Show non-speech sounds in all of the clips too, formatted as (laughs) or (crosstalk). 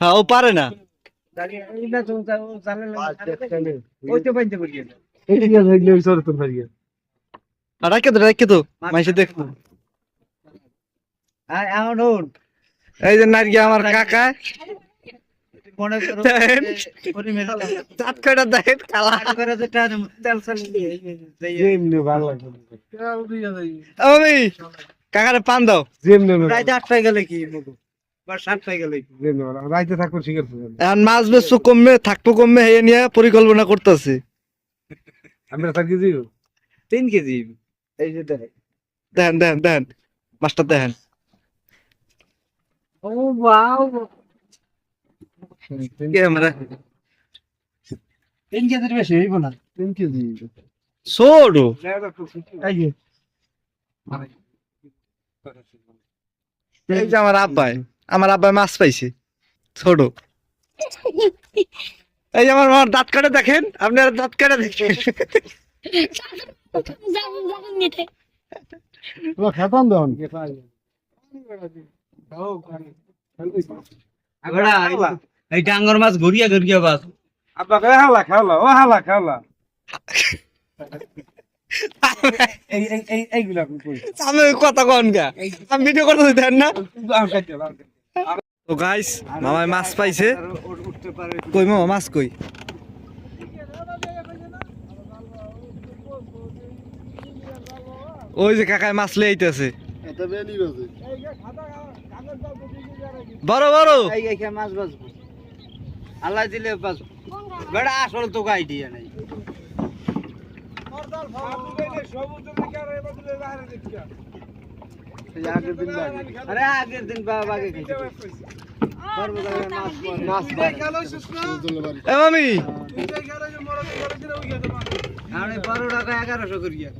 হ্যাঁ ও পারে না রাখে তো রাখে তো মাইসে দেখ আর এখন ওর এই যে নারগি আমার কাকা মনে করো। দেন। পরিমেশ চাট কালা করে যে টান তেল সাল দিয়ে আমি কাকারে পান দাও। প্রায় আটটায় গেলে কি মগু? বা সাতটায় গেলে কি? রাইতে থাকব এখন মাছ কমবে থাকব কমবে হে নিয়ে পরিকল্পনা করতেছি। আমরা তিন কেজি এই যে দেখে। দেখেন দেখেন দেখেন মাছটা দেখেন ও বাও ক্যামেরা তিন কেজির বেশি হইব না তিন কেজি ছোট এই যে আমার আব্বাই আমার আব্বাই মাছ পাইছে ছোট এই যে আমার মার দাঁত কাটে দেখেন আপনার দাঁত কাটে দেখেন খেতাম দেন এই ডাঙ্গর মাছ ঘুরিয়া ঘুরিয়া বাস আব্বা কে হালা খাওলা ও হালা খাওলা এই এই এই এইগুলা কই আমি কথা কন গা আমি ভিডিও করতে দেন না? আম তো গাইস মামাই মাছ পাইছে। উঠতে পারে কই মামা মাছ কই ওই যে কাকায় মাছ লই আইতেছে। এটা বেলি বাজে। বড় বড় মাছ আল্লাহ দিলে বাঁচবো বেড়া আসল তো আইডিয়া নাই। আগের দিন। আরে আগের আমি বারো টাকা এগারোশো করিয়া।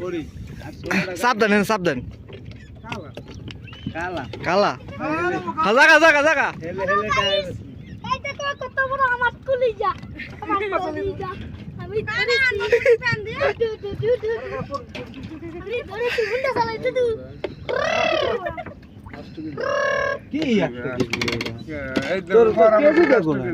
করি। ষোলো টাকা সাবধান। সাবধান কালা। কালা জাগা হেলে টায়ার এই কত বড় আমার কলিজা আমার (laughs) কলিজা। আমি ধরেছি। দু দু দু দু আমি ধরেছি হুন্ডা চালাই দু দু। কি তোর কেজি? দেখো না।